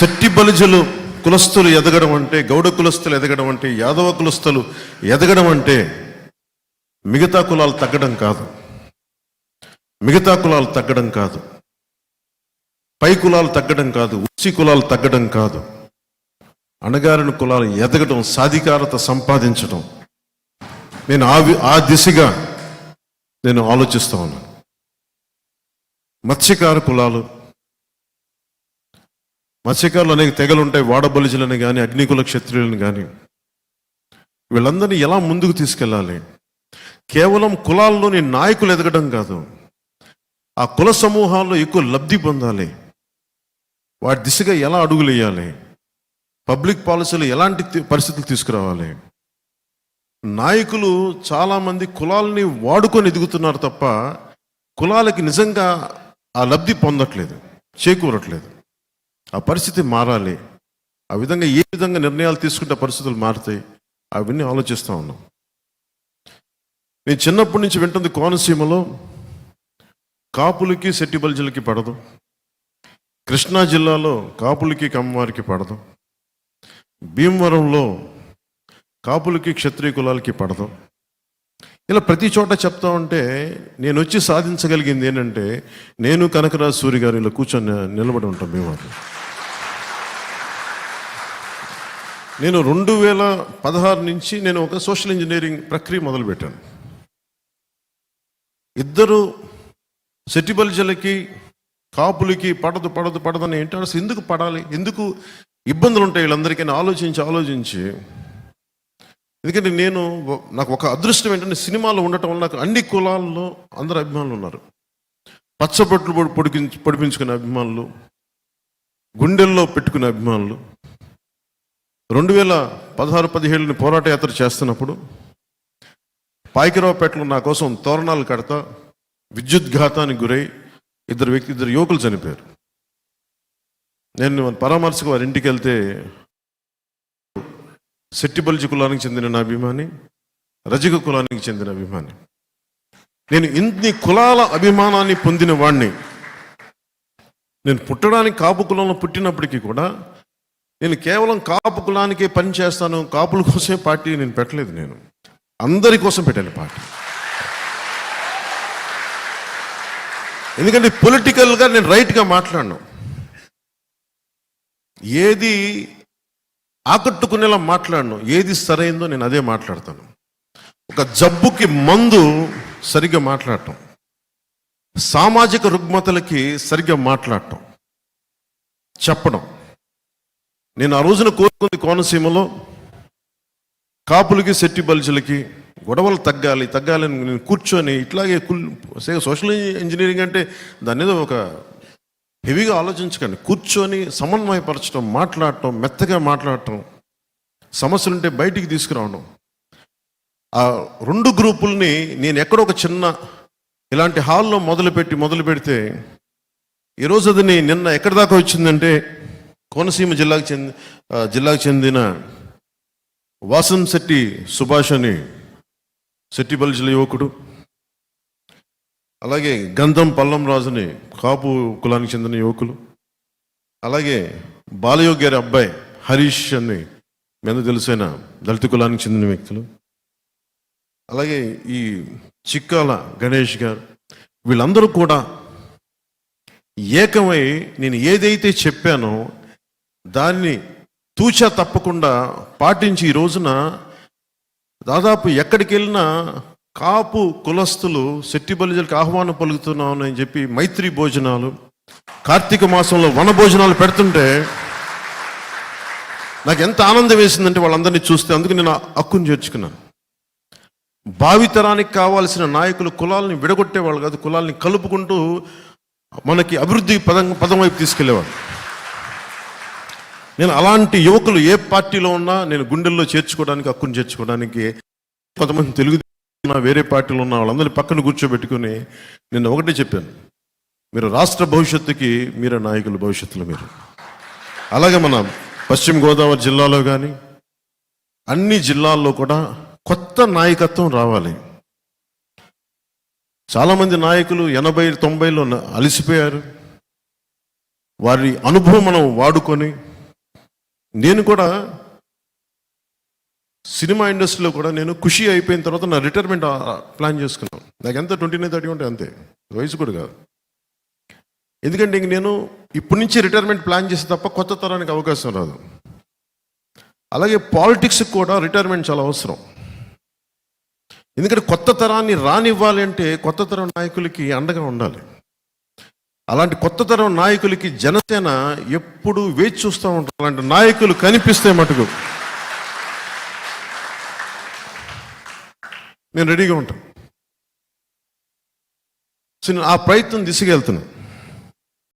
శట్టి బలిజలు కులస్తులు ఎదగడం అంటే గౌడ కులస్తులు ఎదగడం అంటే యాదవ కులస్తులు ఎదగడం అంటే మిగతా కులాలు తగ్గడం కాదు. మిగతా కులాలు తగ్గడం కాదు. పై కులాలు తగ్గడం కాదు. ఉచ్చి కులాలు తగ్గడం కాదు. అణగారిన కులాలు ఎదగడం సాధికారత సంపాదించడం. నేను ఆ ఆ దిశగా నేను ఆలోచిస్తూ ఉన్నాను. మత్స్యకార కులాలు మత్స్యకారులు అనేక తెగలు ఉంటాయి వాడబలిజులని కానీ అగ్నికుల క్షత్రియులను కానీ వీళ్ళందరినీ ఎలా ముందుకు తీసుకెళ్ళాలి? కేవలం కులాల్లోని నాయకులు ఎదగడం కాదు. ఆ కుల సమూహాల్లో ఎక్కువ లబ్ధి పొందాలి. వాటి దిశగా ఎలా అడుగులు వేయాలి పబ్లిక్ పాలసీలు ఎలాంటి పరిస్థితులు తీసుకురావాలి? నాయకులు చాలామంది కులాలని వాడుకొని ఎదుగుతున్నారు తప్ప కులాలకి నిజంగా ఆ లబ్ధి పొందట్లేదు చేకూరట్లేదు. ఆ పరిస్థితి మారాలి. ఆ విధంగా ఏ విధంగా నిర్ణయాలు తీసుకుంటే పరిస్థితులు మారుతాయి అవన్నీ ఆలోచిస్తూ ఉన్నాం. నేను చిన్నప్పటి నుంచి వింటుంది కోనసీమలో కాపులకి సెట్టిబల్జులకి పడదు. కృష్ణా జిల్లాలో కాపులకి కమ్మవారికి పడదు. భీమవరంలో కాపులకి క్షత్రియ కులాలకి పడదు. ఇలా ప్రతి చోట చెప్తా ఉంటే నేను వచ్చి సాధించగలిగింది ఏంటంటే నేను కనకరాజు సూరి గారు ఇలా కూర్చొని నిలబడి ఉంటాం భీమవరం నేను రెండు వేల పదహారు నుంచి నేను ఒక సోషల్ ఇంజనీరింగ్ ప్రక్రియ మొదలుపెట్టాను. ఇద్దరు సెటిబల్జలకి కాపులకి పడదు పడదు పడదని ఏంటో ఎందుకు పడాలి? ఎందుకు ఇబ్బందులు ఉంటాయి వీళ్ళందరికీ ఆలోచించి ఆలోచించి. ఎందుకంటే నేను నాకు ఒక అదృష్టం ఏంటంటే సినిమాలో ఉండటం వల్ల నాకు అన్ని కులాల్లో అందరు అభిమానులు ఉన్నారు. పచ్చబొట్లు పొడి పొడిపించుకునే అభిమానులు గుండెల్లో పెట్టుకునే అభిమానులు రెండు వేల పదహారు పదిహేడుని పోరాట యాత్ర చేస్తున్నప్పుడు పాయకిరావుపేటలో నా కోసం తోరణాలు కడతా విద్యుద్ఘాతానికి గురై ఇద్దరు వ్యక్తి ఇద్దరు యువకులు చనిపోయారు. నేను పరామర్శకు వారి ఇంటికి వెళ్తే సెట్టిబల్జి కులానికి చెందిన నా అభిమాని రజక కులానికి చెందిన అభిమాని. నేను ఇన్ని కులాల అభిమానాన్ని పొందిన వాణ్ణి నేను పుట్టడానికి కాపు కులంలో పుట్టినప్పటికీ కూడా నేను కేవలం కాపు కులానికే పని చేస్తాను కాపుల కోసమే పార్టీ నేను పెట్టలేదు నేను. అందరి కోసం పెట్టాను పార్టీ. ఎందుకంటే పొలిటికల్గా నేను రైట్గా మాట్లాడను. ఏది ఆకట్టుకునేలా మాట్లాడను ఏది సరైందో నేను అదే మాట్లాడతాను. ఒక జబ్బుకి మందు సరిగ్గా మాట్లాడటం. సామాజిక రుగ్మతలకి సరిగ్గా మాట్లాడటం. చెప్పడం. నేను ఆ రోజున కోరుకుంది కోనసీమలో కాపులకి సెట్టి బల్జులకి గొడవలు తగ్గాలి తగ్గాలని నేను కూర్చొని ఇట్లాగే కుల్ సోషల్ ఇంజనీరింగ్ అంటే దాని మీద ఒక హెవీగా ఆలోచించకండి. కూర్చొని సమన్వయపరచడం మాట్లాడటం మెత్తగా మాట్లాడటం సమస్యలుంటే బయటికి తీసుకురావడం. ఆ రెండు గ్రూపుల్ని నేను ఎక్కడో ఒక చిన్న ఇలాంటి హాల్లో మొదలుపెట్టి మొదలు పెడితే ఈరోజు అది నిన్న ఎక్కడి దాకా వచ్చిందంటే కోనసీమ జిల్లాకు చెంది జిల్లాకు చెందిన వాసం శెట్టి సుభాష్ అని శెట్టి బలిజల యువకుడు అలాగే గంధం పల్లం రాజుని కాపు కులానికి చెందిన యువకులు అలాగే బాలయోగి గారి అబ్బాయి హరీష్ అని మీద తెలిసిన దళిత కులానికి చెందిన వ్యక్తులు అలాగే ఈ చిక్కాల గణేష్ గారు వీళ్ళందరూ కూడా ఏకమై నేను ఏదైతే చెప్పానో దాన్ని తూచా తప్పకుండా పాటించి ఈ రోజున దాదాపు ఎక్కడికి వెళ్ళినా కాపు కులస్తులు శెట్టి బలిజలకు ఆహ్వానం పలుకుతున్నామని చెప్పి మైత్రి భోజనాలు కార్తీక మాసంలో వన భోజనాలు పెడుతుంటే నాకు ఎంత ఆనందం వేసిందంటే వాళ్ళందరినీ చూస్తే అందుకు నేను హక్కును చేర్చుకున్నాను. భావితరానికి కావాల్సిన నాయకులు కులాలని విడగొట్టేవాళ్ళు కాదు కులాల్ని కలుపుకుంటూ మనకి అభివృద్ధి పదం పదం వైపు తీసుకెళ్ళేవాళ్ళు నేను అలాంటి యువకులు ఏ పార్టీలో ఉన్నా నేను గుండెల్లో చేర్చుకోవడానికి హక్కును చేర్చుకోవడానికి కొంతమంది తెలుగు నా వేరే పార్టీలో ఉన్న వాళ్ళందరినీ పక్కన కూర్చోబెట్టుకుని నేను ఒకటే చెప్పాను. మీరు రాష్ట్ర భవిష్యత్తుకి మీరే నాయకులు భవిష్యత్తులో మీరు. అలాగే మన పశ్చిమ గోదావరి జిల్లాలో కానీ అన్ని జిల్లాల్లో కూడా కొత్త నాయకత్వం రావాలి. చాలామంది నాయకులు ఎనభై తొంభైలో అలసిపోయారు. వారి అనుభవం మనం వాడుకొని నేను కూడా సినిమా ఇండస్ట్రీలో కూడా నేను ఖుషి అయిపోయిన తర్వాత నా రిటైర్మెంట్ ప్లాన్ చేసుకున్నాను. నాకు ఎంత ట్వంటీ నైన్ థర్టీ ఉంటే అంతే. వయసు కూడా కాదు. ఎందుకంటే ఇంక నేను ఇప్పటి నుంచి రిటైర్మెంట్ ప్లాన్ చేస్తే తప్ప కొత్త తరానికి అవకాశం రాదు. అలాగే పాలిటిక్స్కి కూడా రిటైర్మెంట్ చాలా అవసరం. ఎందుకంటే కొత్త తరాన్ని రానివ్వాలి అంటే కొత్త తరం నాయకులకి అండగా ఉండాలి. అలాంటి కొత్త తరం నాయకులకి జనసేన ఎప్పుడు వేచి చూస్తూ ఉంటారు. అలాంటి నాయకులు కనిపిస్తే మటుకు. నేను రెడీగా ఉంటాను. సో నేను ఆ ప్రయత్నం దిశగా వెళ్తున్నాను.